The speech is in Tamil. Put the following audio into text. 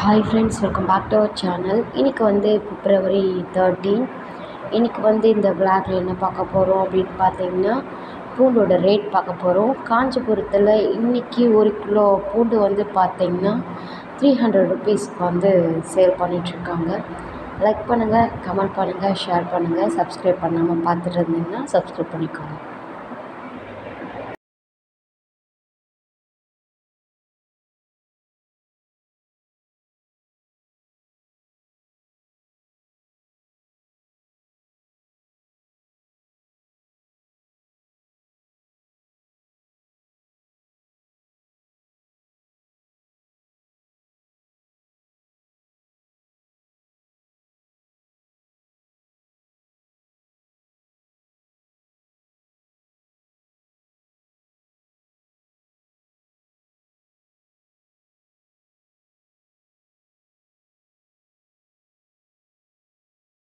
Hi friends welcome back to our channel இன்றைக்கி வந்து பிப்ரவரி தேர்ட்டீன் இன்றைக்கி வந்து இந்த விளாகில் என்ன பார்க்க போகிறோம் அப்படின்னு பார்த்தீங்கன்னா பூண்டோட ரேட் பார்க்க போகிறோம் காஞ்சிபுரத்தில் இன்றைக்கி ஒரு கிலோ பூண்டு வந்து பார்த்தீங்கன்னா த்ரீ ஹண்ட்ரட் ருபீஸ்க்கு வந்து சேல் பண்ணிகிட்ருக்காங்க லைக் பண்ணுங்கள் கமெண்ட் பண்ணுங்கள் ஷேர் பண்ணுங்கள் சப்ஸ்கிரைப் பண்ணாமல் பார்த்துட்டு இருந்தீங்கன்னா சப்ஸ்கிரைப் பண்ணிக்கோங்க.